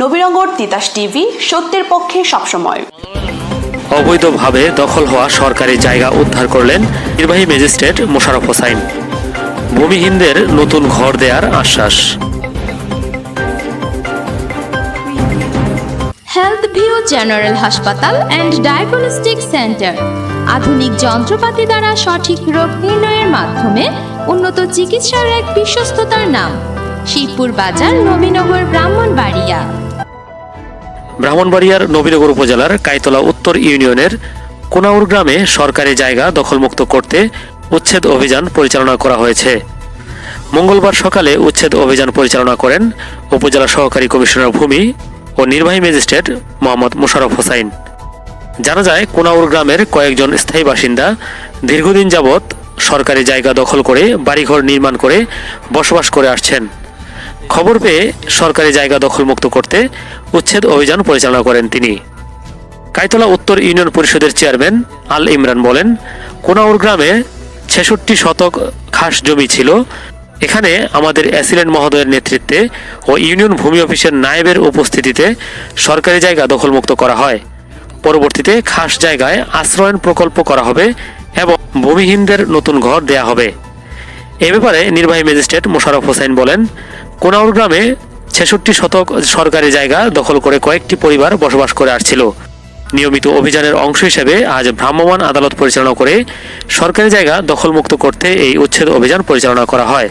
Nabinagar Titas TV সত্যের পক্ষে সবসময়। অবৈধভাবে দখল হওয়া সরকারি জায়গা উদ্ধার করলেন নির্বাহী ম্যাজিস্ট্রেট মোশারফ হোসাইন। ভূমিহীনদের নতুন ঘর দেওয়ার আশ্বাস। হেলথ ভিউ জেনারেল হাসপাতাল অ্যান্ড ডায়াগনস্টিক সেন্টার আধুনিক যন্ত্রপাতি দ্বারা সঠিক রোগ নির্ণয়ের মাধ্যমে উন্নত চিকিৎসার এক বিশ্বস্ততার নাম। শিবপুর বাজার নবীনগর ব্রাহ্মণবাড়িয়া। ব্রাহ্মণবাড়িয়ার নবীনগর উপজেলার কাইতলা উত্তর ইউনিয়নের কোনাউর গ্রামে সরকারি জায়গা দখলমুক্ত করতে উচ্ছেদ অভিযান পরিচালনা করা হয়েছে। মঙ্গলবার সকালে উচ্ছেদ অভিযান পরিচালনা করেন উপজেলা সহকারী কমিশনার ভূমি ও নির্বাহী ম্যাজিস্ট্রেট মোহাম্মদ মোশাররফ হোসাইন। জানা যায়, কোনাউর গ্রামের কয়েকজন স্থায়ী বাসিন্দা দীর্ঘদিন যাবৎ সরকারি জায়গা দখল করে বাড়িঘর নির্মাণ করে বসবাস করে আসছেন। খবর পেয়ে সরকারি জায়গা দখলমুক্ত করতে উচ্ছেদ অভিযান পরিচালনা করেন তিনি। কাইতলা উত্তর ইউনিয়ন পরিষদের চেয়ারম্যান আল ইমরান বলেন, কোনাউর গ্রামে ছেষট্টি শতক খাস জমি ছিল। এখানে আমাদের অ্যাসিলেন্ট মহোদয়ের নেতৃত্বে ও ইউনিয়ন ভূমি অফিসের নায়েবের উপস্থিতিতে সরকারি জায়গা দখলমুক্ত করা হয়। পরবর্তীতে খাস জায়গায় আশ্রয়ন প্রকল্প করা হবে এবং ভূমিহীনদের নতুন ঘর দেয়া হবে। এ ব্যাপারে নির্বাহী ম্যাজিস্ট্রেট মোশাররফ হোসেন বলেন কোনাউর গ্রামে ছেষট্টি শতক সরকারি জায়গা দখল করে কয়েকটি পরিবার বসবাস করে আসছিল। নিয়মিত অভিযানের অংশ হিসেবে আজ ভ্রাম্যমাণ আদালত পরিচালনা করে সরকারি জায়গা দখলমুক্ত করতে এই উচ্ছেদ অভিযান পরিচালনা করা হয়।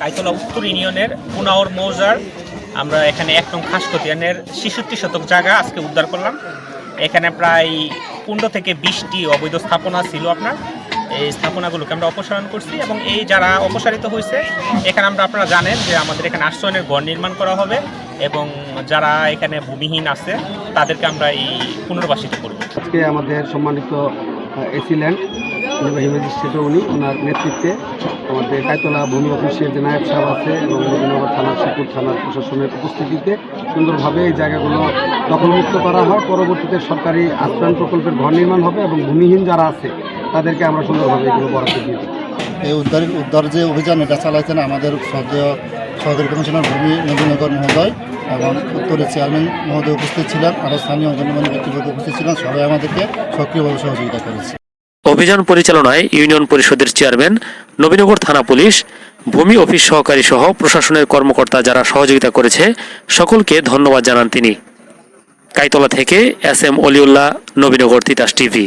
কাইতলা উত্তর ইউনিয়নের পুনাওর মৌজার, আমরা এখানে এক নং খাসকতিয়ানের ছেষট্টি শতক জায়গা আজকে উদ্ধার করলাম। এখানে প্রায় পনেরো থেকে বিশটি অবৈধ স্থাপনা ছিল আপনার। এই স্থাপনাগুলোকে আমরা অপসারণ করছি এবং এই যারা অপসারিত হয়েছে, এখানে আমরা আপনারা জানেন যে আমাদের এখানে আশ্রয়নের ঘর নির্মাণ করা হবে এবং যারা এখানে ভূমিহীন আছে, তাদেরকে আমরা এই পুনর্বাসিত করব। আজকে আমাদের সম্মানিত এসিল্যান্ড নির্বাহী ম্যাজিস্ট্রেট উনি ওনার নেতৃত্বে আমাদের কায়তলা ভূমি অফিসের যে নায়ক সাহেব আছে এবং নবীনগর থানার শিবপুর থানার প্রশাসনের উপস্থিতিতে সুন্দরভাবে এই জায়গাগুলো দখলমুক্ত করা হয়। পরবর্তীতে সরকারি আশ্রয়ণ প্রকল্পের ঘর নির্মাণ হবে এবং ভূমিহীন যারা আছে তাদেরকে আমরা সুন্দরভাবে এগুলো বরাদ্দ দিয়ে এই উদ্ধার উদ্ধার যে অভিযান এটা চালাইছেন আমাদের সদীয় সহকারী কমিশনার ভূমি নবীনগর মহোদয় এবং উত্তরের চেয়ারম্যান মহোদয় উপস্থিত ছিলেন আরও স্থানীয় গণ্যমান্য ব্যক্তিবর্গ উপস্থিত ছিলেন সবাই আমাদেরকে সক্রিয়ভাবে সহযোগিতা করেছে। অভিযান পরিচালনায় ইউনিয়ন পরিষদের চেয়ারম্যান নবীনগর থানা পুলিশ ভূমি অফিস সহকারী সহ প্রশাসনের কর্মকর্তা যারা সহযোগিতা করেছে সকলকে ধন্যবাদ জানান তিনি। কাইতলা থেকে S M Oliullah Nabinagar Titas TV.